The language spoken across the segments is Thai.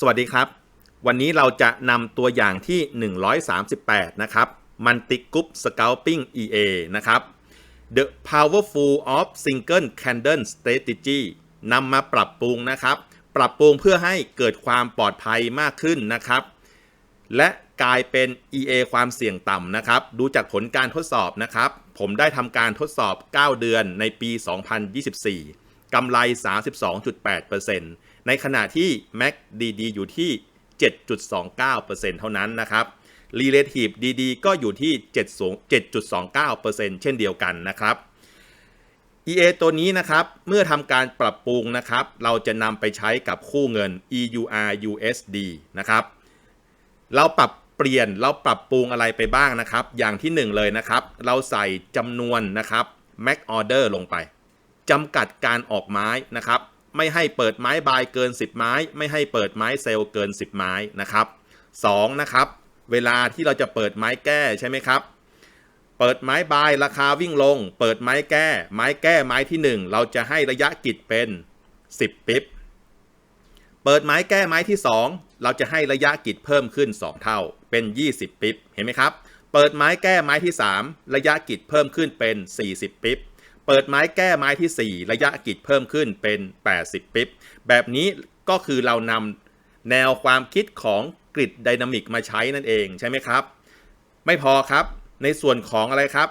สวัสดีครับ วันนี้เราจะนำตัวอย่างที่ 138 นะครับ Multi Group Scalping EA นะครับ The Powerful of Single Candle Strategy นำมาปรับปรุงนะครับ ปรับปรุงเพื่อให้เกิดความปลอดภัยมากขึ้นนะครับ และกลายเป็น EA ความเสี่ยงต่ำนะครับ ดูจากผลการทดสอบนะครับ ผมได้ทำการทดสอบ 9 เดือนในปี 2024 กำไร 32.8% ในขณะที่ MACD อยู่ที่ 7.29%เท่านั้นนะครับ Relative DD ก็อยู่ที่ 7.29%เช่นเดียวกันนะครับ EA ตัวนี้นะครับ เมื่อทำการปรับปรุงนะครับ เราจะนำไปใช้กับคู่เงิน EUR USD นะครับ เราปรับเปลี่ยนเราปรับปรุงอะไรไปบ้างนะครับ อย่างที่หนึ่งเลยนะครับ เราใส่จำนวนนะครับ Mac Order ลงไปจำกัดการออกไม้นะครับ ไม่ให้เปิดไม้บายเกิน 10 ไม้ ไม่ให้เปิดไม้เซลล์เกิน 10 ไม้นะครับ2นะครับเวลาที่เราจะเปิดไม้แก้ใช่ไหมครับ เปิดไม้บายราคาวิ่งลง เปิดไม้แก้ ไม้แก้ไม้ที่ 1 เราจะให้ระยะกิจเป็น 10 ปิ๊บ เปิดไม้แก้ไม้ที่ 2 เราจะให้ระยะกิจเพิ่มขึ้น 2 เท่า เป็น 20 ปิ๊บ เห็นไหมครับ เปิดไม้แก้ไม้ที่ 3 ระยะกิจเพิ่มขึ้นเป็น 40 ปิ๊บ เปิดไม้แก้ไม้ที่ 4 ระยะกิจเพิ่มขึ้นเป็น 80 ปิ๊บ แบบนี้ก็คือเรานำแนวความคิดของกริดไดนามิกมาใช้นั่นเองใช่ไหมครับ ไม่พอครับในส่วนของอะไรครับ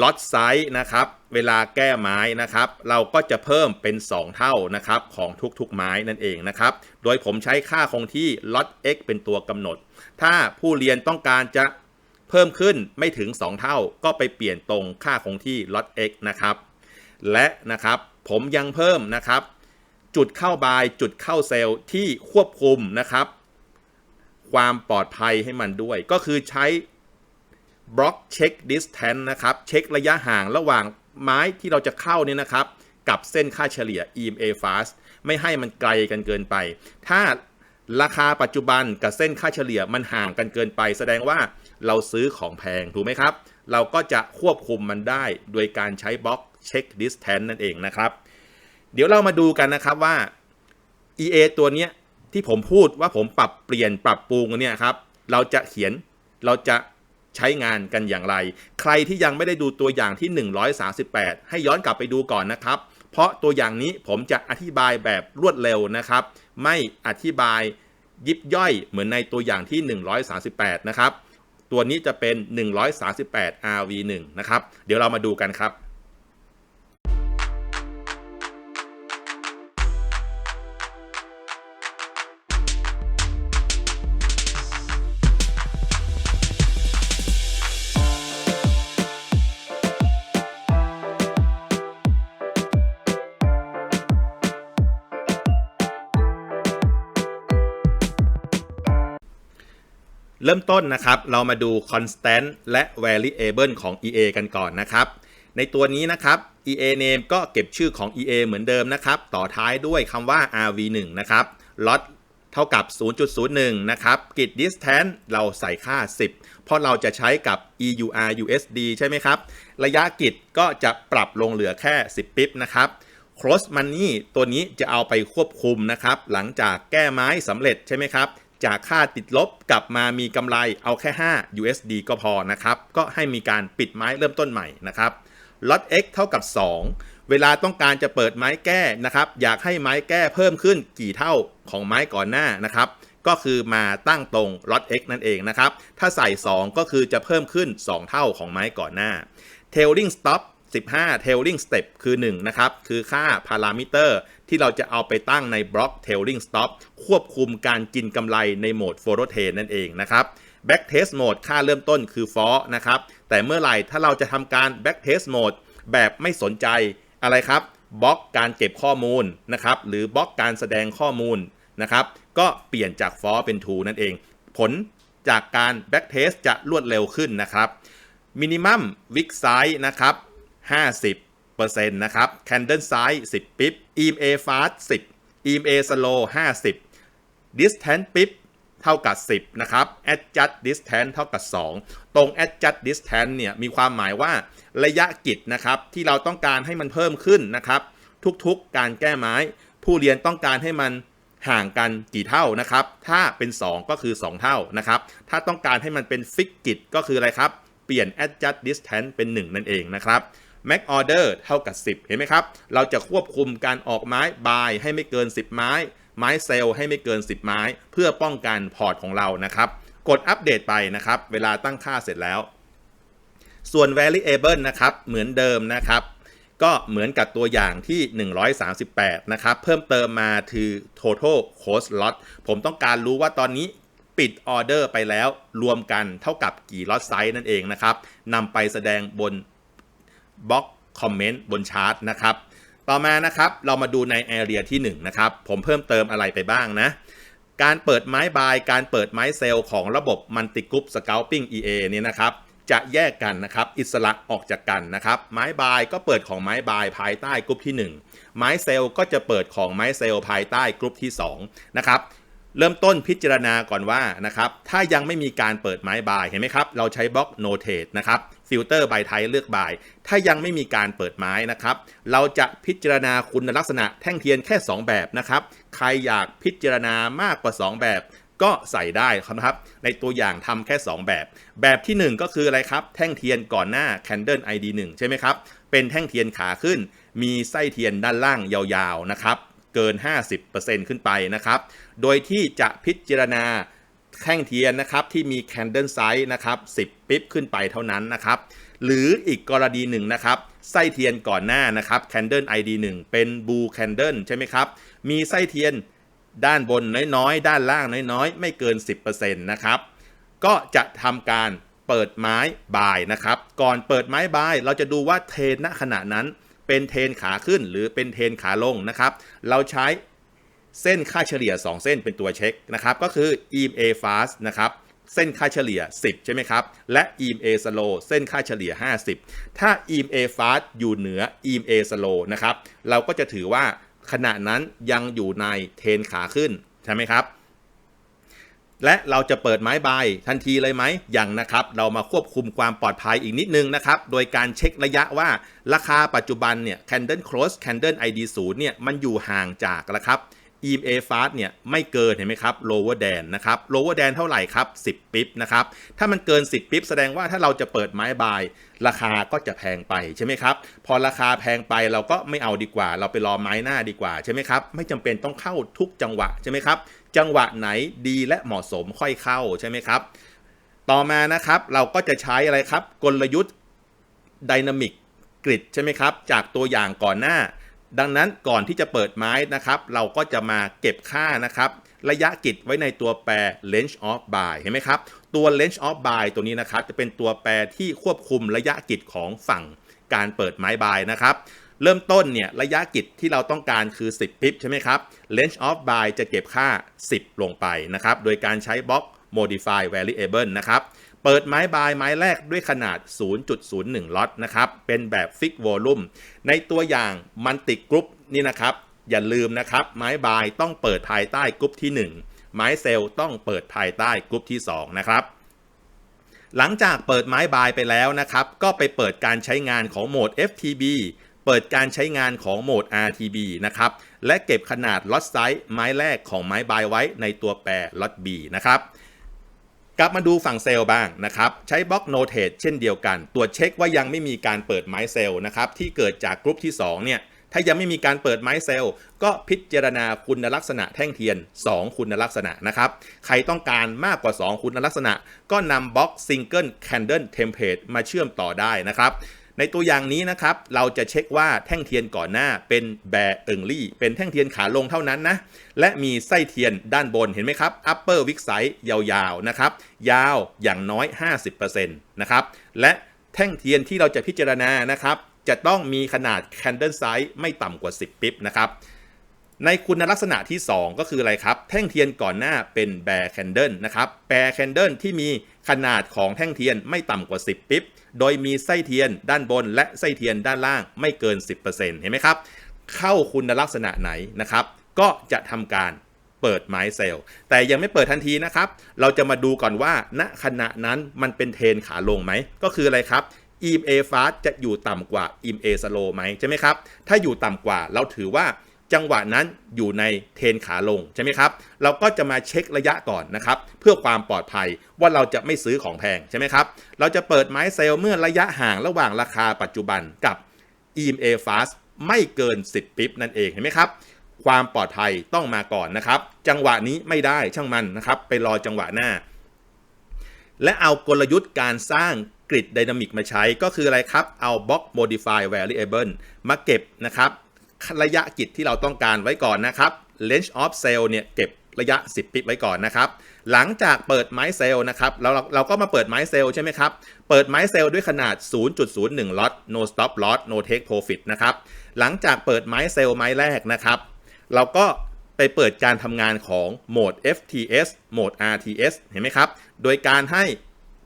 ล็อตไซส์นะครับ เวลาแก้ไม้นะครับ เราก็จะเพิ่มเป็น 2 เท่านะครับของทุกๆไม้นั่นเองนะครับ โดยผมใช้ค่าคงที่ล็อต x เป็นตัวกำหนด ถ้าผู้เรียนต้องการจะ เพิ่มขึ้นไม่ถึง 2 เท่าก็ไปเปลี่ยนตรงค่าคงที่ล็อต x นะครับ และนะครับผมยังเพิ่มนะครับ จุดเข้าบายจุดเข้าเซลล์ที่ควบคุมนะครับ ความปลอดภัยให้มันด้วย ก็คือใช้บล็อกเช็คดิสแทนนะครับ เช็คระยะห่างระหว่างไม้ที่เราจะเข้าเนี่ยนะครับ กับเส้นค่าเฉลี่ย EMA fast ไม่ให้มันไกลกันเกินไป ถ้าราคาปัจจุบันกับเส้นค่าเฉลี่ยมันห่างกันเกินไป แสดงว่า เราซื้อของแพงถูกไหมครับ เราก็จะควบคุมมันได้โดยการใช้บล็อกเช็คดิสแทนนั่นเองนะครับ เดี๋ยวเรามาดูกันนะครับว่า EA ตัวเนี้ยที่ผมพูดว่าผมปรับเปลี่ยนปรับปรุงเนี่ยครับ เราจะเขียนเราจะใช้งานกันอย่างไร ใครที่ยังไม่ได้ดูตัวอย่างที่ 138 ให้ย้อนกลับไปดูก่อนนะครับ เพราะตัวอย่างนี้ผมจะอธิบายแบบรวดเร็วนะครับ ไม่อธิบายยิบย่อยเหมือนในตัวอย่างที่ 138 นะครับ ตัวนี้จะเป็น 138 RV1 นะครับ เดี๋ยวเรามาดูกันครับ เริ่มต้นนะครับ เรามาดู constant และ variable ของ EA กันก่อนนะครับ ในตัวนี้นะครับ EA name ก็เก็บชื่อของ EA เหมือนเดิมนะครับ ต่อท้ายด้วยคำว่า RV1 นะครับ lot เท่ากับ 0.01 นะครับ git distance เราใส่ค่า 10 เพราะเราจะใช้กับ EUR USD ใช่ไหมครับ ระยะกิจก็จะปรับลงเหลือแค่ 10 ปิ๊บนะครับ cross money ตัวนี้จะเอาไปควบคุมนะครับ หลังจากแก้ไม้สำเร็จใช่ไหมครับ จากค่าติดลบกลับมามีกำไรเอาแค่ 5 USD ก็พอนะครับ ก็ให้มีการปิดไม้เริ่มต้นใหม่นะครับ lot x เท่ากับ 2 เวลาต้องการจะเปิดไม้แก้นะครับ อยากให้ไม้แก้เพิ่มขึ้นกี่เท่าของไม้ก่อนหน้านะครับ ก็คือมาตั้งตรง lot x นั่นเองนะครับ ถ้าใส่ 2 ก็คือจะเพิ่มขึ้น 2 เท่าของไม้ก่อนหน้า tailing stop 15 tailing step คือ 1 นะครับ คือค่า parameter ที่เราจะเอาไปตั้งในบล็อก tailing stop ควบคุมการกินกำไรในโหมด follow trend นั่นเองนะครับ back test mode ค่าเริ่มต้นคือ for นะครับ แต่เมื่อไหร่ถ้าเราจะทำการ back test mode แบบไม่สนใจอะไรครับบล็อกการเก็บข้อมูลนะครับ หรือบล็อกการแสดงข้อมูลนะครับ ก็เปลี่ยนจาก for เป็น to นั่นเอง ผลจากการ back test จะรวดเร็วขึ้นนะครับ minimum wick size นะครับ 50 นะครับ candle size 10 ปิ๊บ EMA fast 10 EMA slow 50 distance ปิ๊บเท่ากับ 10 นะครับ adjust distance เท่ากับ 2 ตรง adjust distance เนี่ยมีความหมายว่าระยะกิจนะครับที่เราต้องการให้มันเพิ่มขึ้นนะครับ ทุกๆการแก้ไม้ ผู้เรียนต้องการให้มันห่างกันกี่เท่านะครับ ถ้าเป็น 2 ก็คือ 2 เท่านะครับ ถ้าต้องการให้มันเป็นฟิกกิตก็คืออะไรครับ เปลี่ยน adjust distance เป็น 1 นั่นเองนะครับ mac order เท่ากับ 10 เห็นไหมครับ เราจะควบคุมการออกไม้ buy ให้ไม่เกิน 10 ไม้ ไม้เซลให้ไม่เกิน 10 ไม้ เพื่อป้องกันพอร์ตของเรานะครับ กดอัปเดตไปนะครับ เวลาตั้งค่าเสร็จแล้ว ส่วน variable นะครับ เหมือนเดิมนะครับก็เหมือนกับตัวอย่างที่ 138 นะครับ เพิ่มเติมมาคือ total cost lot ผมต้องการรู้ว่าตอนนี้ปิดออเดอร์ไปแล้วรวมกันเท่ากับกี่ lot size นั่นเองนะครับนำไปแสดงบน บล็อกคอมเมนต์บนชาร์ตนะครับ ต่อมานะครับเรามาดูใน Area ที่1นะครับผมเพิ่มเติมอะไรไปบ้างนะ การเปิดไม้บาย การเปิดไม้เซลล์ของระบบมั l ติกรุ๊ปสเกลปิ้ง EA เนี่ยนะครับจะแยกกันนะครับ อิสระออกจากกันนะครับ ไม้บายก็เปิดของไม้บายภายใต้กรุ๊ปที่ 1 ไม้เซลล์ก็จะเปิดของไม้เซลล์ภายใต้กรุ๊ปที่2นะครับเริ่มต้นพิจารณาก่อนว่านะครับถ้ายังไม่มีการเปิดไม้บายเห็นไหมครับ เราใช้บล็อกโนเท e นะครับ ฟิลเตอร์ใบไทยเลือกบาย ถ้ายังไม่มีการเปิดไม้นะครับ เราจะพิจารณาคุณลักษณะแท่งเทียนแค่ 2 แบบนะครับ ใครอยากพิจารณามากกว่า 2 แบบก็ใส่ได้ครับ ในตัวอย่างทำแค่ 2 แบบ แบบที่ 1 ก็คืออะไรครับ แท่งเทียนก่อนหน้า Candle ID 1 ใช่ไหมครับ เป็นแท่งเทียนขาขึ้น มีไส้เทียนด้านล่างยาวๆนะครับ เกิน 50%ขึ้นไปนะครับ โดยที่จะพิจารณา แท่งเทียนนะครับที่มี candle size นะครับ10 ปิ๊บขึ้นไปเท่านั้นนะครับ หรืออีกกรณีหนึ่งนะครับไส้เทียนก่อนหน้านะครับ candle ID 1เป็น blue candle ใช่ไหมครับ มีไส้เทียนด้านบนน้อยๆ ด้านล่างน้อยๆ ไม่เกิน 10%นะครับ ก็จะทำการเปิดไม้บายนะครับ ก่อนเปิดไม้บายเราจะดูว่าเทนณขณะนั้นเป็นเทนขาขึ้นหรือเป็นเทนขาลงนะครับ เราใช้ เส้นค่าเฉลี่ย 2 เส้นเป็นตัวเช็คนะครับก็คือ EMA fast นะครับเส้นค่าเฉลี่ย 10 ใช่ไหมครับ และ EMA slow เส้นค่าเฉลี่ย 50 ถ้า EMA fast อยู่เหนือ EMA slow นะครับเราก็จะถือว่าขณะนั้นยังอยู่ในเทรนขาขึ้น ใช่ไหมครับ และเราจะเปิดไม้บายทันทีเลยไหมยังนะครับ เรามาควบคุมความปลอดภัยอีกนิดนึงนะครับ โดยการเช็คระยะว่าราคาปัจจุบันเนี่ย Candle Close Candle ID 0เนี่ยมันอยู่ห่างจากนะครับ EMA fast เนี่ยไม่เกินเห็นไหมครับ lower dan นะครับ lower dan เท่าไหร่ครับ 10 ปิ๊บนะครับ ถ้ามันเกิน 10 ปิ๊บแสดงว่าถ้าเราจะเปิดไม้บาย ราคาก็จะแพงไปใช่ไหมครับ พอราคาแพงไปเราก็ไม่เอาดีกว่า เราไปรอไม้หน้าดีกว่าใช่ไหมครับ ไม่จำเป็นต้องเข้าทุกจังหวะใช่ไหมครับ จังหวะไหนดีและเหมาะสมค่อยเข้าใช่ไหมครับ ต่อมานะครับเราก็จะใช้อะไรครับ กลยุทธ์ดินามิกกริดใช่ไหมครับ จากตัวอย่างก่อนหน้า ดังนั้นก่อนที่จะเปิดไม้นะครับ เราก็จะมาเก็บค่านะครับ ระยะกิจไว้ในตัวแปร range of buy เห็นไหมครับ ตัว range of buy ตัวนี้นะครับ จะเป็นตัวแปรที่ควบคุมระยะกิจของฝั่งการเปิดไม้บายนะครับ เริ่มต้นเนี่ยระยะกิจที่เราต้องการคือ 10ปิ๊บใช่ไหมครับ range of buy จะเก็บค่า 10 ลงไปนะครับ โดยการใช้บล็อก modify variable นะครับ เปิดไม้บายไม้แรกด้วยขนาด 0.01 ล็อตนะครับ เป็นแบบ fix volume ในตัวอย่างมันติกรุ๊ปนี่นะครับ อย่าลืมนะครับ ไม้บายต้องเปิดภายใต้กรุ๊ปที่ 1 ไม้เซลล์ต้องเปิดภายใต้กรุ๊ปที่ 2 นะครับหลังจากเปิดไม้บายไปแล้วนะครับ ก็ไปเปิดการใช้งานของโหมด FTB เปิดการใช้งานของโหมด RTB นะครับ และเก็บขนาดล็อตไซส์ไม้แรกของไม้บายไว้ในตัวแปรล็อต B นะครับ ลับมาดูฝั่งเซลล์บ้างนะครับ ใช้บล็อกโนเท e เช่นเดียวกัน ตรวจเช็คว่ายังไม่มีการเปิดไม้เซลล์นะครับที่เกิดจากกรุ๊ปที่2เนี่ยถ้ายังไม่มีการเปิดไม้เซลล์ ก็พิจารณาคุณลักษณะแท่งเทียน 2 คุณลักษณะนะครับ ใครต้องการมากกว่า 2 คุณลักษณะ ก็นำบล็อกซิงเกิลแคนเดิลเทมเพลตมาเชื่อมต่อได้นะครับ ในตัวอย่างนี้นะครับ เราจะเช็คว่าแท่งเทียนก่อนหน้าเป็นแบเอิงลี่ เป็นแท่งเทียนขาลงเท่านั้นนะ และมีไส้เทียนด้านบนเห็นไหมครับ upper wick size ยาวๆนะครับ ยาวอย่างน้อย 50%นะครับ และแท่งเทียนที่เราจะพิจารณานะครับ จะต้องมีขนาด candle size ไม่ต่ำกว่า 10 ปิ๊บนะครับ ในคุณลักษณะที่ 2 ก็คืออะไรครับ แท่งเทียนก่อนหน้าเป็นแบร์แคนเดิลนะครับ แบร์แคนเดิลที่มีขนาดของแท่งเทียนไม่ต่ำกว่า 10 ปิ๊บ โดยมีไส้เทียนด้านบนและไส้เทียนด้านล่างไม่เกิน 10%เห็นไหมครับ เข้าคุณลักษณะไหนนะครับ ก็จะทำการเปิดไม้เซลล์ แต่ยังไม่เปิดทันทีนะครับ เราจะมาดูก่อนว่า ณขณะนั้นมันเป็นเทรนขาลงไหม ก็คืออะไรครับ EMA fast จะอยู่ต่ำกว่า EMA slow ไหมใช่ไหมครับ ถ้าอยู่ต่ำกว่าเราถือว่า จังหวะนั้นอยู่ในเทรนขาลงใช่ไหมครับ เราก็จะมาเช็คระยะก่อนนะครับ เพื่อความปลอดภัยว่าเราจะไม่ซื้อของแพงใช่ไหมครับ เราจะเปิดไม้เซลเมื่อระยะห่างระหว่างราคาปัจจุบันกับ EMA fast ไม่เกิน 10 ปิ๊บนั่นเองเห็นไหมครับ ความปลอดภัยต้องมาก่อนนะครับ จังหวะนี้ไม่ได้ช่างมันนะครับ ไปรอจังหวะหน้า และเอากลยุทธ์การสร้างกริดไดนามิกมาใช้ก็คืออะไรครับ เอา Block Modify Variable มาเก็บนะครับ ระยะกิจที่เราต้องการไว้ก่อนนะครับ Range of Sale เนี่ยเก็บระยะ 10 ปิ๊บไว้ก่อนนะครับ หลังจากเปิดไม้เซลล์นะครับเราเราเราก็มาเปิดไม้เซลล์ใช่ไหมครับ เปิดไม้เซลล์ด้วยขนาด 0.01ล็อต no stop loss no take profit นะครับ หลังจากเปิดไม้เซลล์ไม้แรกนะครับ เราก็ไปเปิดการทำงานของโหมด FTS โหมด RTS เห็นไหมครับ โดยการให้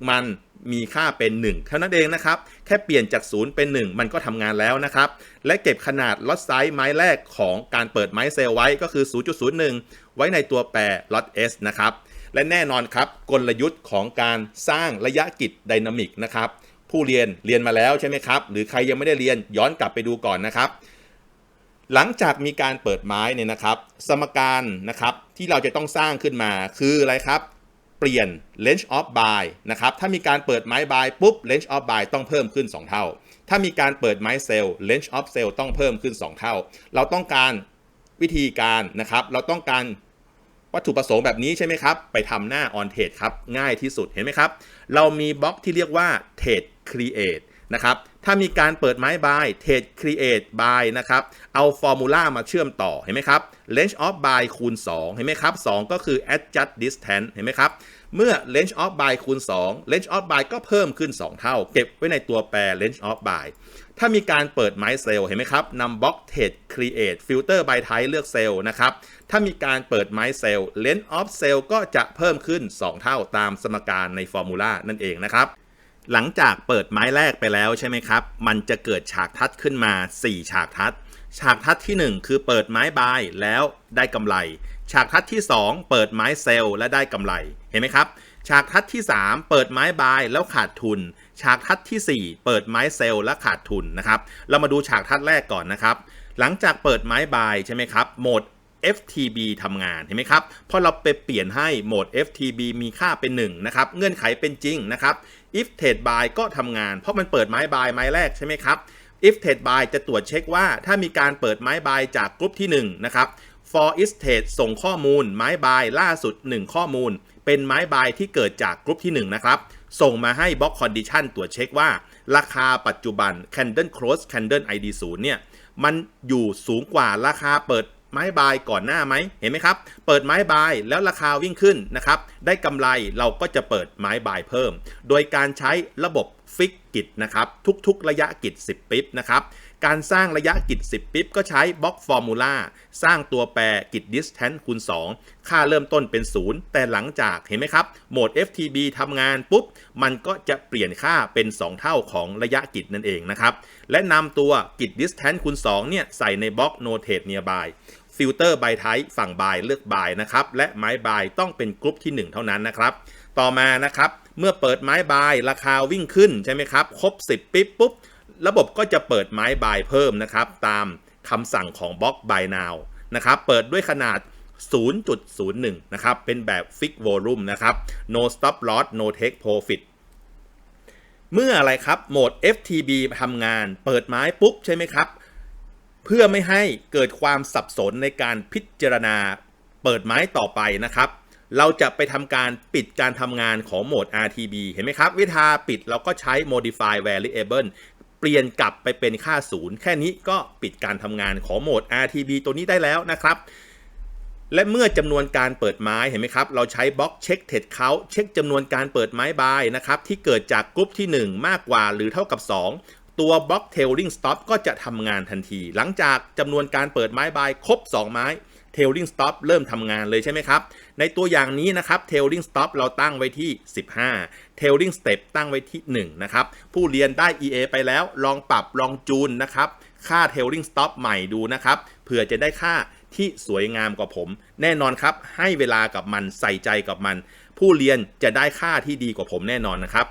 มัน มีค่าเป็น 1 เท่านั้นเองนะครับ แค่เปลี่ยนจาก 0 เป็น 1 มันก็ทำงานแล้วนะครับ และเก็บขนาดล็อตไซส์ไม้แรกของการเปิดไม้เซลล์ไว้ก็คือ 0.01 ไว้ในตัวแปรล็อต S นะครับ และแน่นอนครับกลยุทธ์ของการสร้างระยะกิจไดนามิกนะครับผู้เรียนเรียนมาแล้วใช่ไหมครับ หรือใครยังไม่ได้เรียนย้อนกลับไปดูก่อนนะครับ หลังจากมีการเปิดไม้เนี่ยนะครับ สมการนะครับที่เราจะต้องสร้างขึ้นมาคืออะไรครับ เปลี่ยน range of buy นะครับ ถ้ามีการเปิดไม้ buy ปุ๊บ range of buy ต้องเพิ่มขึ้น 2 เท่า ถ้ามีการเปิดไม้ sell range of sell ต้องเพิ่มขึ้น 2 เท่า เราต้องการวิธีการนะครับ เราต้องการวัตถุประสงค์แบบนี้ใช่ไหมครับ ไปทำหน้า on trade ครับ ง่ายที่สุดเห็นไหมครับ เรามีบล็อกที่เรียกว่า trade create นะครับถ้ามีการเปิดไม้ buy trade create buy นะครับเอาฟอร์มูลามาเชื่อมต่อเห็นไหมครับ range of buy คูณ 2 เห็นไหมครับ 2 ก็คือ adjust distance เห็นไหมครับ เมื่อ range of buy คูณ 2 range of buy ก็เพิ่มขึ้น 2 เท่า เก็บไว้ในตัวแปร range of buy ถ้ามีการเปิดไม้เซลเห็นไหมครับนำบล็อก trade create filter by type เลือกเซลนะครับถ้ามีการเปิดไม้เซลเล์ range of sale ก็จะเพิ่มขึ้น 2 เท่าตามสมการในฟอร์มูลานั่นเองนะครับ หลังจากเปิดไม้แรกไปแล้วใช่ไหมครับ มันจะเกิดฉากทัดขึ้นมา 4 ฉากทัด ฉากทัดที่ 1 คือเปิดไม้บายแล้วได้กำไร ฉากทัดที่ 2 เปิดไม้เซลล์และได้กำไร เห็นไหมครับ ฉากทัดที่ 3 เปิดไม้บายแล้วขาดทุน ฉากทัดที่ 4 เปิดไม้เซลล์และขาดทุนนะครับ เรามาดูฉากทัดแรกก่อนนะครับ หลังจากเปิดไม้บายใช่ไหมครับ โหมด FTB ทำงานเห็นไหมครับพอเราไปเปลี่ยนให้โหมด FTB มีค่าเป็น1นะครับเงื่อนไขเป็นจริงนะครับ if trade buy ก็ทำงาน เพราะมันเปิดไม้บายไม้แรกใช่ไหมครับ if trade buy จะตรวจเช็คว่าถ้ามีการเปิดไม้บายจากกลุ่มที่1นะครับ for is trade ส่งข้อมูลไม้บายล่าสุด 1 ข้อมูล เป็นไม้บายที่เกิดจากกลุ่มที่1นะครับส่งมาให้ block condition ตรวจเช็คว่า ราคาปัจจุบัน candle close candle id 0เนี่ยมันอยู่สูงกว่าราคาเปิด ไม้บายก่อนหน้าไหมเห็นไหมครับ เปิดไม้บายแล้วราคาวิ่งขึ้นนะครับได้กำไรเราก็จะเปิดไม้บายเพิ่ม โดยการใช้ระบบฟิกกิจนะครับทุกๆระยะกิจ 10 ปิ๊บนะครับ การสร้างระยะกิจ 10 ปิ๊บก็ใช้บล็อกฟอร์มูลาสร้างตัวแปรกิจ distance คูณ 2 ค่าเริ่มต้นเป็น 0 แต่หลังจากเห็นไหมครับโหมด FTB ทำงานปุ๊บ มันก็จะเปลี่ยนค่าเป็น 2 เท่าของระยะกิจนั่นเองนะครับ และนำตัวกิจ distance คูณ 2 เนี่ยใส่ในบล็อก notate nearby ฟิลเตอร์บายไทป์ฝั่งบายเลือกบายนะครับ และไม้บายต้องเป็นกลุ่มที่ 1 เท่านั้นนะครับ ต่อมานะครับ เมื่อเปิดไม้บายราคาวิ่งขึ้นใช่ไหมครับ ครบ 10 ปิ๊บปุ๊บ ระบบก็จะเปิดไม้บายเพิ่มนะครับ ตามคำสั่งของบล็อกบายนาวนะครับ เปิดด้วยขนาด 0.01 นะครับ เป็นแบบ Fix Volume นะครับ No Stop Loss No Take Profit เมื่ออะไรครับ โหมด FTB ทำงาน เปิดไม้ปุ๊บใช่ไหมครับ เพื่อไม่ให้เกิดความสับสนในการพิจารณา เปิดไม้ต่อไปนะครับ เราจะไปทำการปิดการทำงานของโหมด RTB เห็นไหมครับ วิธีปิดเราก็ใช้ modify variable ลี่ยนกลับไปเป็นค่าศูนย์แค่นี้ก็ปิดการทำงานของโหมด RTB ตัวนี้ได้แล้วนะครับและเมื่อจำนวนการเปิดไม้เห็นไหมครับ เราใช้บล็อกเช็คเทรดเขาเช็คจำนวนการเปิดไม้บายนะครับที่เกิดจากกลุ่มที่ 1 มากกว่าหรือเท่ากับ 2 ตัวบล็อกเทลลิงสต็อปก็จะทำงานทันที หลังจากจำนวนการเปิดไม้บายครบ 2 ไม้ Tailing Stop เริ่มทำงานเลยใช่ไหมครับ ในตัวอย่างนี้นะครับ Tailing Stop เราตั้งไว้ที่ 15 Tailing Step ตั้งไว้ที่ 1 นะครับ ผู้เรียนได้ EA ไปแล้วลองปรับลองจูนนะครับ ค่า Tailing Stop ใหม่ดูนะครับเผื่อจะได้ค่าที่สวยงามกว่าผม แน่นอนครับ ให้เวลากับมันใส่ใจกับมัน ผู้เรียนจะได้ค่าที่ดีกว่าผมแน่นอนนะครับ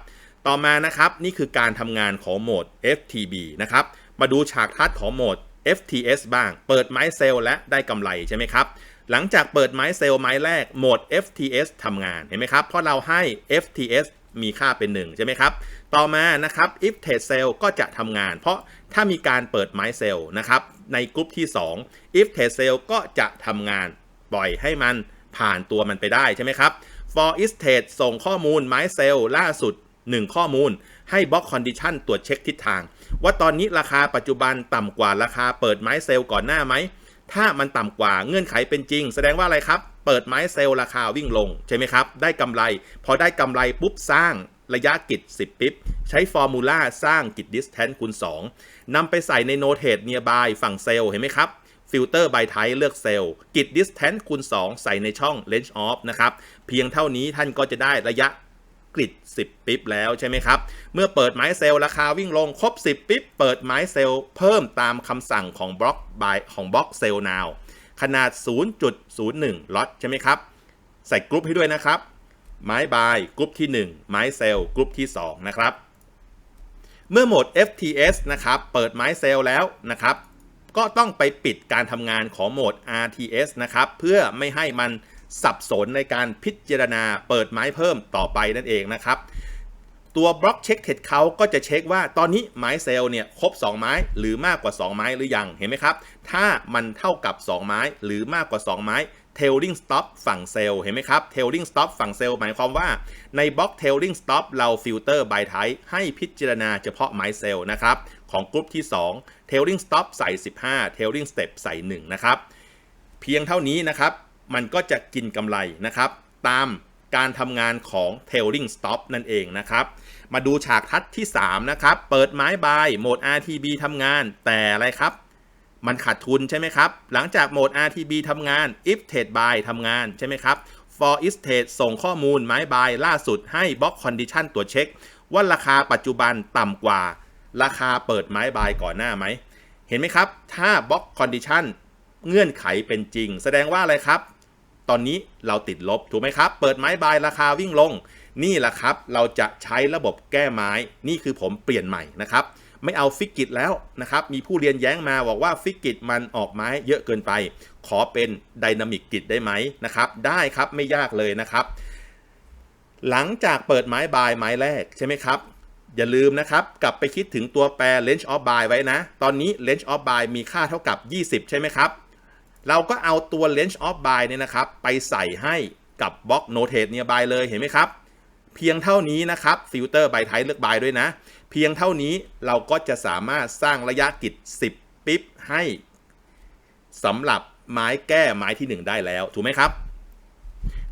ต่อมานะครับนี่คือการทำงานของโหมด FTB นะครับมาดูฉากทัดของโหมด FTS บ้าง เปิดไม้เซลล์และได้กำไรใช่ไหมครับ หลังจากเปิดไม้เซลล์ไม้แรกโหมด FTS ทำงานเห็นไหมครับ เพราะเราให้ FTS มีค่าเป็น 1 ใช่ไหมครับ ต่อมานะครับ if trade cell ก็จะทำงาน เพราะถ้ามีการเปิดไม้เซลล์นะครับ ในกลุ่มที่ 2 if trade cell ก็จะทำงานปล่อยให้มันผ่านตัวมันไปได้ใช่ไหมครับ for is trade ส่งข้อมูลไม้เซลล์ล่าสุด 1 ข้อมูล ให้บล็อกคอนดิชันตรวจเช็คทิศทาง ว่าตอนนี้ราคาปัจจุบันต่ำกว่าราคาเปิดไม้เซลล์ก่อนหน้าไหม ถ้ามันต่ำกว่าเงื่อนไขเป็นจริง แสดงว่าอะไรครับ เปิดไม้เซลล์ราคาวิ่งลงใช่ไหมครับ ได้กำไร พอได้กำไรปุ๊บสร้างระยะกิจ 10 ปิ๊บ ใช้ฟอร์มูลาสร้างกิจ distance คูณ2นำไปใส่ในโนเท e nearby ฝั่งเซลล์เห็นไหมครับฟิลเตอร์ by type เลือกเซลล์กิจ distance คูณ2 ใส่ในช่อง range off นะครับ เพียงเท่านี้ท่านก็จะได้ระยะ กริด10 ปิ๊บแล้วใช่ไหมครับ เมื่อเปิดไม้เซลล์ราคาวิ่งลงครบ 10 ปิ๊บ เปิดไม้เซลล์เพิ่มตามคำสั่งของบล็อกบายของบล็อกเซลล์นาวขนาด 0.01 ล็อตใช่ไหมครับ ใส่กรุ๊ปให้ด้วยนะครับ ไม้บายกรุ๊ปที่ 1 ไม้เซลล์กรุ๊ปที่ 2 นะครับ เมื่อโหมด FTS นะครับ เปิดไม้เซลล์แล้วนะครับ ก็ต้องไปปิดการทำงานของโหมด RTS นะครับ เพื่อไม่ให้มัน สับสนในการพิจารณาเปิดไม้เพิ่มต่อไปนั่นเองนะครับ ตัวบล็อกเช็คเทดเขาก็จะเช็คว่าตอนนี้ไม้เซลล์เนี่ยครบ 2 ไม้หรือมากกว่า 2 ไม้หรือยังเห็นไหมครับ ถ้ามันเท่ากับ 2 ไม้หรือมากกว่า 2 ไม้ tailing stop ฝั่งเซลล์เห็นไหมครับ tailing stop ฝั่งเซลล์หมายความว่าในบล็อก tailing stop เราฟิลเตอร์ by type ให้พิจารณาเฉพาะไม้เซลล์นะครับของกลุ่มที่ 2 tailing stop ใส่ 15 tailing step ใส่ 1 นะครับ เพียงเท่านี้นะครับ มันก็จะกินกำไรนะครับ ตามการทำงานของ tailing stop นั่นเองนะครับ มาดูฉากทัดที่ 3 นะครับ เปิดไม้บายโหมด RTB ทำงานแต่อะไรครับ มันขาดทุนใช่ไหมครับ หลังจากโหมด RTB ทำงาน if trade buy ทำงานใช่ไหมครับ for is trade ส่งข้อมูลไม้บายล่าสุดให้ block condition ตรวจเช็ค ว่าราคาปัจจุบันต่ำกว่า ราคาเปิดไม้บายก่อนหน้าไหม เห็นไหมครับ ถ้า block condition เงื่อนไขเป็นจริง แสดงว่าอะไรครับ ตอนนี้เราติดลบถูกไหมครับ เปิดไม้บายราคาวิ่งลง นี่แหละครับ เราจะใช้ระบบแก้ไม้ นี่คือผมเปลี่ยนใหม่นะครับ ไม่เอาฟิกกิตแล้วนะครับ มีผู้เรียนแย้งมาบอกว่าฟิกกิตมันออกไม้เยอะเกินไป ขอเป็นไดนามิกกิตได้ไหมนะครับ ได้ครับไม่ยากเลยนะครับ หลังจากเปิดไม้บายไม้แรกใช่ไหมครับอย่าลืมนะครับ กลับไปคิดถึงตัวแปร range of buy ไว้นะ ตอนนี้ range of buy มีค่าเท่ากับ 20 ใช่ไหมครับ เราก็เอาตัว range of buy เนี่ยนะครับ ไปใส่ให้กับบล็อก notate nearby เลยเห็นไหมครับ เพียงเท่านี้นะครับ filter by type เลือก buy ด้วยนะ เพียงเท่านี้เราก็จะสามารถสร้างระยะกิจ 10 ปิ๊บให้สำหรับไม้แก้ไม้ที่ 1 ได้แล้ว ถูกไหมครับ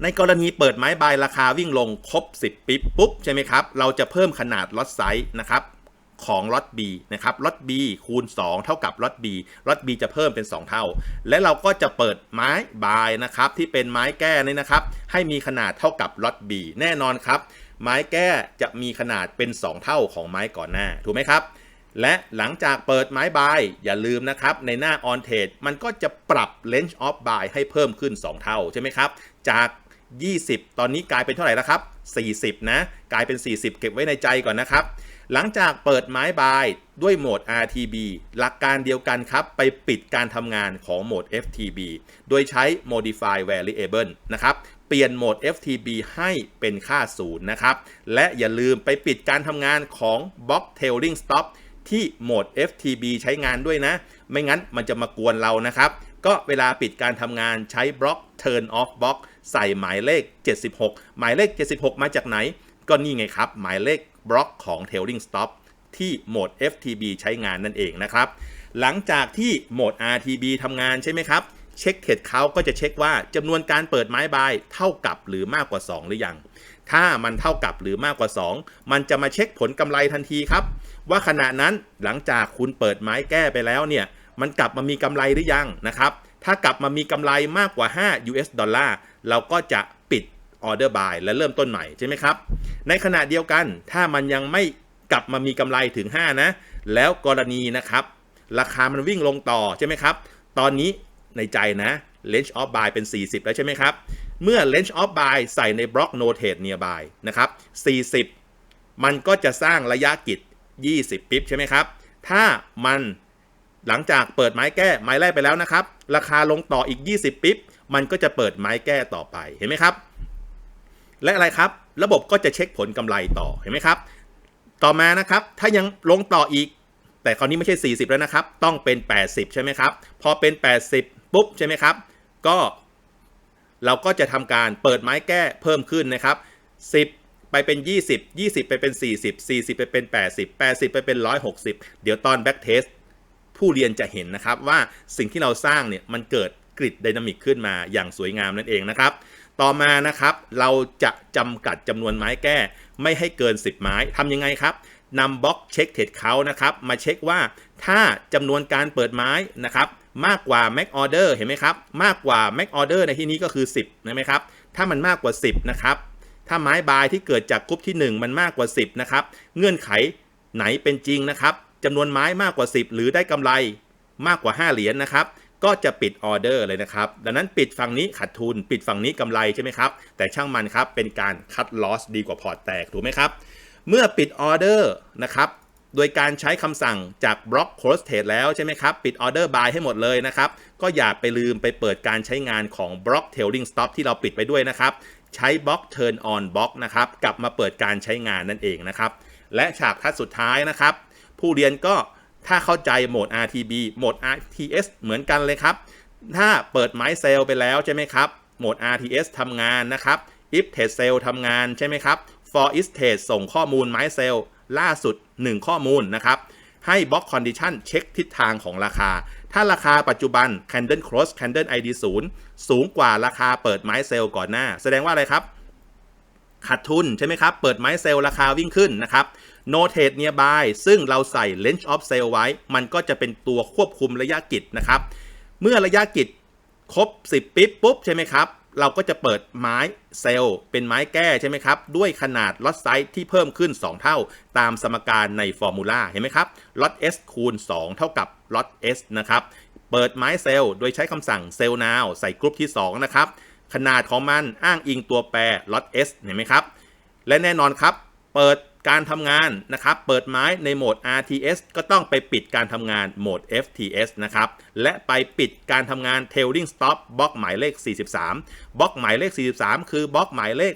ในกรณีเปิดไม้บายราคาวิ่งลงครบ 10 ปิ๊บปุ๊บใช่ไหมครับ เราจะเพิ่มขนาดล็อตไซส์นะครับ ของล็อต B นะครับล็อต B คูณ 2 เท่ากับล็อต B ล็อต B จะเพิ่มเป็น 2 เท่า และเราก็จะเปิดไม้บายนะครับที่เป็นไม้แก้นี่นะครับให้มีขนาดเท่ากับล็อต B แน่นอนครับ ไม้แก้จะมีขนาดเป็น 2 เท่าของไม้ก่อนหน้าถูกไหมครับและหลังจากเปิดไม้บายอย่าลืมนะครับ ในหน้า on trade มันก็จะปรับ range of buy ให้เพิ่มขึ้น 2 เท่าใช่ไหมครับ จาก 20 ตอนนี้กลายเป็นเท่าไหร่แล้วครับ 40 นะ กลายเป็น 40 เก็บไว้ในใจก่อนนะครับ หลังจากเปิดไม้บายด้วยโหมด RTB หลักการเดียวกันครับ ไปปิดการทำงานของโหมด FTB โดยใช้ modify variable นะครับ เปลี่ยนโหมด FTB ให้เป็นค่าศูนย์นะครับ และอย่าลืมไปปิดการทำงานของ Block Tailing Stop ที่โหมด FTB ใช้งานด้วยนะ ไม่งั้นมันจะมากวนเรานะครับ ก็เวลาปิดการทำงานใช้บล็อก turn off block ใส่หมายเลข 76 หมายเลข 76 มาจากไหน ก็นี่ไงครับ หมายเลข บล็อกของ tailing stop ที่โหมด FTB ใช้งานนั่นเองนะครับ หลังจากที่โหมด RTB ทำงานใช่ไหมครับ เช็คเทรดเขาก็จะเช็คว่าจำนวนการเปิดไม้บายเท่ากับหรือมากกว่า 2 หรือยัง ถ้ามันเท่ากับหรือมากกว่า 2 มันจะมาเช็คผลกำไรทันทีครับ ว่าขณะนั้นหลังจากคุณเปิดไม้แก้ไปแล้วเนี่ย มันกลับมามีกำไรหรือยังนะครับ ถ้ากลับมามีกำไรมากกว่า 5 US ดอลลาร์เราก็จะปิด ออเดอร์บายและเริ่มต้นใหม่ใช่ไหมครับ ในขณะเดียวกันถ้ามันยังไม่กลับมามีกำไรถึง 5 นะ แล้วกรณีนะครับ ราคามันวิ่งลงต่อใช่ไหมครับ ตอนนี้ในใจนะ range of buy เป็น 40 แล้วใช่ไหมครับ เมื่อ range of buy ใส่ในบล็อก notate nearby นะครับ 40 มันก็จะสร้างระยะกิจ 20 ปิ๊บใช่ไหมครับ ถ้ามันหลังจากเปิดไม้แก้ไม้แรกไปแล้วนะครับ ราคาลงต่ออีก 20 ปิ๊บ มันก็จะเปิดไม้แก้ต่อไป เห็นไหมครับ และอะไรครับ ระบบก็จะเช็คผลกำไรต่อเห็นไหมครับ ต่อมานะครับ ถ้ายังลงต่ออีก แต่คราวนี้ไม่ใช่ 40 แล้วนะครับ ต้องเป็น 80 ใช่ไหมครับ พอเป็น 80 ปุ๊บใช่ไหมครับ ก็เราก็จะทำการเปิดไม้แก้เพิ่มขึ้นนะครับ 10ไปเป็น 20 20 ไปเป็น 40 40 ไปเป็น 80 80 ไปเป็น 160 เดี๋ยวตอน back test ผู้เรียนจะเห็นนะครับว่าสิ่งที่เราสร้างเนี่ยมันเกิด กริดไดนามิกขึ้นมาอย่างสวยงามนั่นเองนะครับ ต่อมานะครับเราจะจำกัดจำนวนไม้แก้ ไม่ให้เกิน 10 ไม้ทำยังไงครับนำบล็อกเช็คเทรดเขานะครับมาเช็คว่าถ้าจำนวนการเปิดไม้นะครับมากกว่า Mac Order เห็นไหมครับมากกว่า Mac Order ในที่นี้ก็คือ 10นะไหมครับถ้ามันมากกว่า 10นะครับถ้าไม้บายที่เกิดจากกรุ๊ปที่ 1 มันมากกว่า 10นะครับเงื่อนไขไหนเป็นจริงนะครับจำนวนไม้มากกว่า 10 หรือได้กำไรมากกว่า 5 เหรียญนนะครับ ก็จะปิดออเดอร์เลยนะครับ ดังนั้นปิดฝั่งนี้ขาดทุน ปิดฝั่งนี้กำไรใช่ไหมครับ แต่ช่างมันครับ เป็นการคัดลอสดีกว่าพอร์ตแตก ถูกไหมครับ เมื่อปิดออเดอร์นะครับ โดยการใช้คำสั่งจากบล็อกโคสเท e แล้วใช่ไหมครับ ปิดออเดอร์บายให้หมดเลยนะครับ ก็อย่าไปลืมไปเปิดการใช้งานของบล็อกเทลลิงสต็อปที่เราปิดไปด้วยนะครับ ใช้บล็อก Turn on บล็อกนะครับ กลับมาเปิดการใช้งานนั่นเองนะครับ และฉากทัดสุดท้ายนะครับ ผู้เรียนก็ ถ้าเข้าใจโหมด RTB โหมด RTS เหมือนกันเลยครับ ถ้าเปิดไม้เซลไปแล้วใช่ไหมครับ โหมด RTS ทำงานนะครับ if test cell ทำงานใช่ไหมครับ for is test ส่งข้อมูลไม้เซลล่าสุด 1 ข้อมูลนะครับ ให้ block condition เช็คทิศทางของราคา ถ้าราคาปัจจุบัน candle close candle ID 0 สูงกว่าราคาเปิดไม้เซลก่อนหน้า แสดงว่าอะไรครับขาดทุนใช่ไหมครับ เปิดไม้เซลราคาวิ่งขึ้นนะครับ no trade nearby ซึ่งเราใส่ range of sale ไว้ มันก็จะเป็นตัวควบคุมระยะกิจนะครับ เมื่อระยะกิจครบ 10 ปิ๊บปุ๊บใช่ไหมครับ เราก็จะเปิดไม้เซลล์เป็นไม้แก้ใช่ไหมครับ ด้วยขนาดล็อตไซส์ที่เพิ่มขึ้น 2 เท่า ตามสมการในฟอร์มูลาเห็นไหมครับล็อต S คูณ 2 เท่ากับล็อต S นะครับ เปิดไม้เซลล์โดยใช้คำสั่งเซลล์ now ใส่กรุ๊ปที่ 2 นะครับ ขนาดของมันอ้างอิงตัวแปรล็อต S เห็นไหมครับ และแน่นอนครับ เปิด การทำงานนะครับ เปิดไม้ในโหมด RTS ก็ต้องไปปิดการทำงานโหมด FTS นะครับ และไปปิดการทำงาน Tailing Stop บล็อกหมายเลข 43 บล็อกหมายเลข 43 คือบล็อกหมายเลข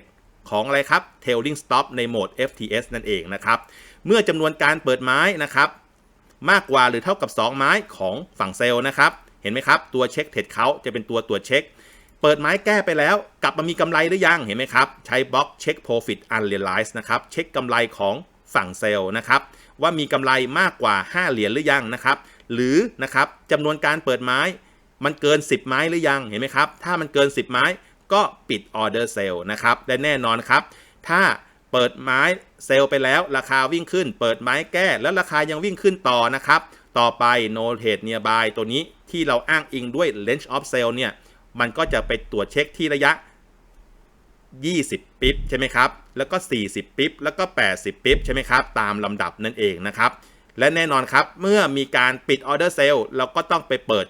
ของอะไรครับ Tailing Stop ในโหมด FTS นั่นเองนะครับ เมื่อจำนวนการเปิดไม้นะครับมากกว่าหรือเท่ากับ 2 ไม้ของฝั่งเซลล์นะครับ เห็นไหมครับ ตัวเช็คเทรดเขาจะเป็นตัวตรวจเช็ค เปิดไม้แก้ไปแล้ว กลับมามีกำไรหรือยังเห็นไหมครับ ใช้บล็อกเช็ค profit unrealized นะครับ เช็คกำไรของฝั่งเซลล์นะครับ ว่ามีกำไรมากกว่า 5 เหรียญหรือยังนะครับ หรือนะครับจำนวนการเปิดไม้มันเกิน 10 ไม้หรือยังเห็นไหมครับ ถ้ามันเกิน 10 ไม้ก็ปิดออเดอร์เซลล์นะครับและแน่นอนครับ ถ้าเปิดไม้เซลล์ไปแล้วราคาวิ่งขึ้น เปิดไม้แก้แล้วราคายังวิ่งขึ้นต่อนะครับ ต่อไป no trade nearby ตัวนี้ที่เราอ้างอิงด้วย range of sale เนี่ย มันก็จะไปตรวจเช็คที่ระยะ 20 ปิ๊บใช่ไหมครับ แล้วก็ 40 ปิ๊บ แล้วก็ 80 ปิ๊บใช่ไหมครับ ตามลำดับนั่นเองนะครับ และแน่นอนครับ เมื่อมีการปิดออเดอร์เซลล์เราก็ต้องไปเปิด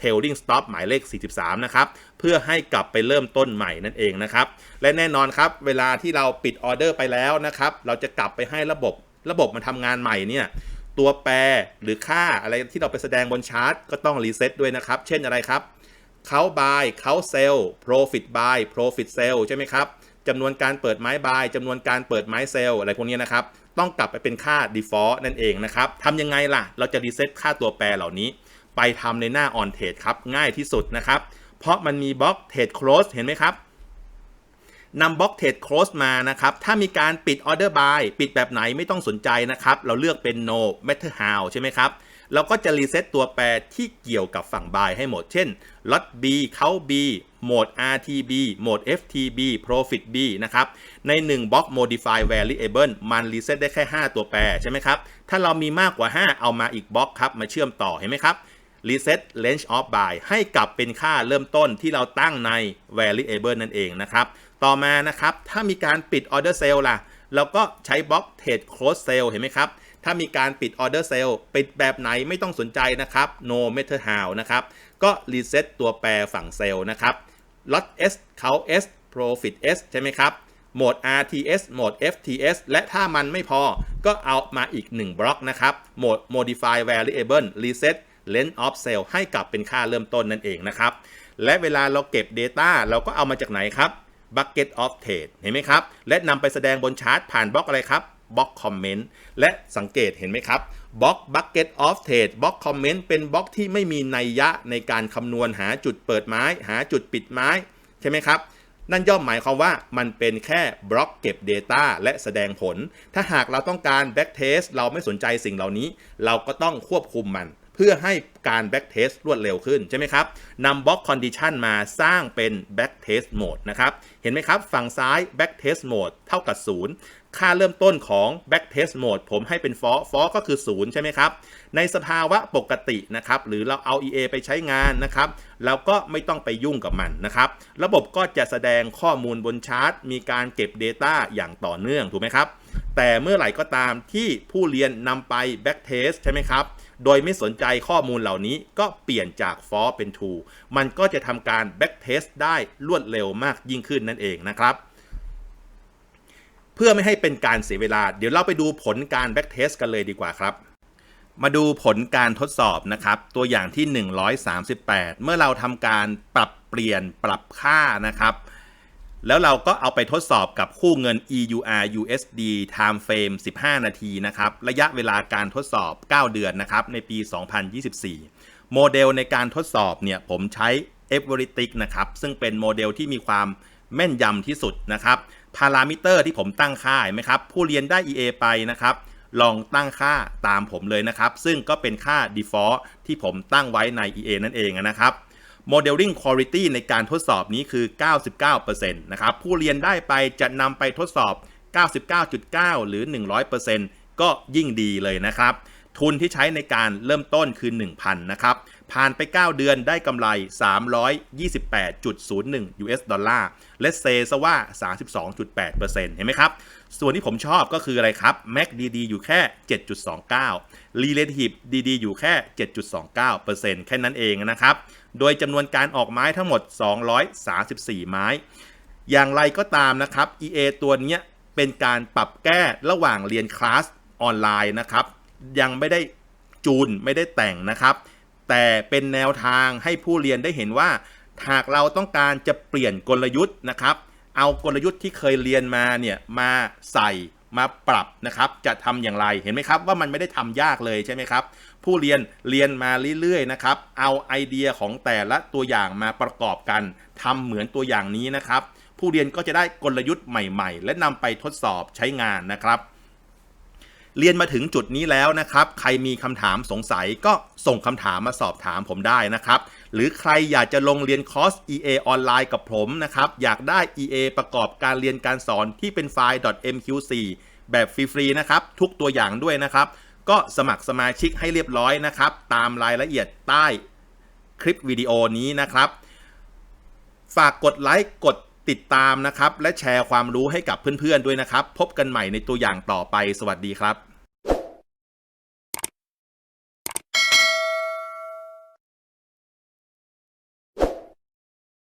Tailing Stop หมายเลข 43 นะครับ เพื่อให้กลับไปเริ่มต้นใหม่นั่นเองนะครับ และแน่นอนครับ เวลาที่เราปิดออเดอร์ไปแล้วนะครับ เราจะกลับไปให้ระบบ ระบบมันทำงานใหม่เนี่ย ตัวแปรหรือค่าอะไรที่เราไปแสดงบนชาร์ตก็ต้องรีเซ็ตด้วยนะครับ เช่นอะไรครับ เขาบายเขาเซล profit buy profit sell ใช่ไหมครับจำนวนการเปิดไม้บายจำนวนการเปิดไม้เซลอะไรพวกนี้นะครับ ต้องกลับไปเป็นค่า default นั่นเองนะครับทำยังไงล่ะ เราจะรีเซ็ตค่าตัวแปรเหล่านี้ ไปทำในหน้า on trade ครับ ง่ายที่สุดนะครับ เพราะมันมีบล็อก trade close เห็นไหมครับ นำบล็อก trade close มานะครับ ถ้ามีการปิด order buy ปิดแบบไหนไม่ต้องสนใจนะครับ เราเลือกเป็น no matter how ใช่ไหมครับเราก็จะรีเซ็ตตัวแปรที่เกี่ยวกับฝั่ง buy ให้หมด เช่น lot B เขา B โหมด RTB โหมด FTB profit B นะครับ ใน 1 บล็อก modify variable มันรีเซ็ตได้แค่ 5 ตัวแปรใช่ไหมครับ ถ้าเรามีมากกว่า 5 เอามาอีกบล็อกครับ มาเชื่อมต่อเห็นไหมครับ reset range of buy ให้กลับเป็นค่าเริ่มต้นที่เราตั้งใน variable นั่นเองนะครับ ต่อมานะครับ ถ้ามีการปิด order sale ล่ะ เราก็ใช้บล็อก trade close sale เห็นไหมครับ ถ้ามีการปิด order sale ปิดแบบไหนไม่ต้องสนใจนะครับ no matter how นะครับ ก็ reset ตัวแปรฝั่งเซลล์นะครับ lot S เขา S profit S ใช่ไหมครับโหมด RTS โหมด FTS และถ้ามันไม่พอก็เอามาอีก 1 บล็อกนะครับ โหมด modify variable reset length of sale ให้กลับเป็นค่าเริ่มต้นนั่นเองนะครับ และเวลาเราเก็บ Data เราก็เอามาจากไหนครับ bucket of trade เห็นไหมครับ และนำไปแสดงบนชาร์ตผ่านบล็อกอะไรครับบล็อกคอมเมนต์และสังเกตเห็นไหมครับบล็อก bucket of trade บล็อกคอมเมนต์เป็นบล็อกที่ไม่มีนัยยะในการคำนวณหาจุดเปิดไม้ หาจุดปิดไม้ ใช่ไหมครับ นั่นย่อมหมายความว่ามันเป็นแค่บล็อกเก็บ Data และแสดงผล ถ้าหากเราต้องการ back test เราไม่สนใจสิ่งเหล่านี้ เราก็ต้องควบคุมมัน เพื่อให้การ back test รวดเร็วขึ้น ใช่ไหมครับนำ block condition มาสร้างเป็น back test mode นะครับ เห็นไหมครับ ฝั่งซ้าย back test mode เท่ากับ 0 ค่าเริ่มต้นของ back test mode ผมให้เป็น for for ก็คือ 0 ใช่ไหมครับ ในสภาวะปกตินะครับ หรือเราเอา EA ไปใช้งานนะครับเราก็ไม่ต้องไปยุ่งกับมันนะครับ ระบบก็จะแสดงข้อมูลบนชาร์ต มีการเก็บ Data อย่างต่อเนื่องถูกไหมครับ แต่เมื่อไหร่ก็ตามที่ผู้เรียนนำไป back test ใช่ไหมครับ โดยไม่สนใจข้อมูลเหล่านี้ก็เปลี่ยนจาก for เป็น true มันก็จะทำการ back test ได้รวดเร็วมากยิ่งขึ้นนั่นเองนะครับ เพื่อไม่ให้เป็นการเสียเวลา เดี๋ยวเราไปดูผลการ back test กันเลยดีกว่าครับมาดูผลการทดสอบนะครับ ตัวอย่างที่ 138 เมื่อเราทำการปรับเปลี่ยนปรับค่านะครับ แล้วเราก็เอาไปทดสอบกับคู่เงิน EUR USD time frame 15 นาทีนะครับ ระยะเวลาการทดสอบ 9 เดือนนะครับ ในปี 2024 โมเดลในการทดสอบเนี่ยผมใช้ e v e r y t i c นะครับ ซึ่งเป็นโมเดลที่มีความแม่นยำที่สุดนะครับพารามิเตอร์ที่ผมตั้งค่าไหมครับ ผู้เรียนได้ EA ไปนะครับ ลองตั้งค่าตามผมเลยนะครับ ซึ่งก็เป็นค่า default ที่ผมตั้งไว้ใน EA นั่นเองนะครับ Modeling Quality ในการทดสอบนี้คือ 99%นะครับ ผู้เรียนได้ไปจะนำไปทดสอบ 99.9 หรือ 100%ก็ยิ่งดีเลยนะครับ ทุนที่ใช้ในการเริ่มต้นคือ 1,000 นะครับ ผ่านไป 9 เดือนได้กำไร 328.01 US ดอลลาร์และเซซะว่า 32.8%เห็นไหมครับ ส่วนที่ผมชอบก็คืออะไรครับ Mac DD อยู่แค่ 7.29 Relative DD อยู่แค่ 7.29%แค่นั้นเองนะครับ โดยจำนวนการออกไม้ทั้งหมด 234 ไม้ อย่างไรก็ตามนะครับ EA ตัวนี้เป็นการปรับแก้ระหว่างเรียนคลาสออนไลน์นะครับ ยังไม่ได้จูนไม่ได้แต่งนะครับ แต่เป็นแนวทางให้ผู้เรียนได้เห็นว่า หากเราต้องการจะเปลี่ยนกลยุทธ์นะครับ เอากลยุทธ์ที่เคยเรียนมาเนี่ยมาใส่ มาปรับนะครับจะทำอย่างไรเห็นไหมครับว่ามันไม่ได้ทำยากเลยใช่ไหมครับ ผู้เรียนเรียนมาเรื่อยๆนะครับเอาไอเดียของแต่ละตัวอย่างมาประกอบกันทำเหมือนตัวอย่างนี้นะครับ ผู้เรียนก็จะได้กลยุทธ์ใหม่ๆ และนำไปทดสอบใช้งานนะครับเรียนมาถึงจุดนี้แล้วนะครับ ใครมีคำถามสงสัยก็ส่งคำถามมาสอบถามผมได้นะครับ หรือใครอยากจะลงเรียนคอร์ส EA ออนไลน์กับผมนะครับ อยากได้ EA ประกอบการเรียนการสอนที่เป็นไฟล์ .mq4 แบบฟรีๆนะครับ ทุกตัวอย่างด้วยนะครับ ก็สมัครสมาชิกให้เรียบร้อยนะครับ ตามรายละเอียดใต้คลิปวิดีโอนี้นะครับ ฝากกดไลค์กดติดตามนะครับ และแชร์ความรู้ให้กับเพื่อนๆด้วยนะครับ พบกันใหม่ในตัวอย่างต่อไป สวัสดีครับ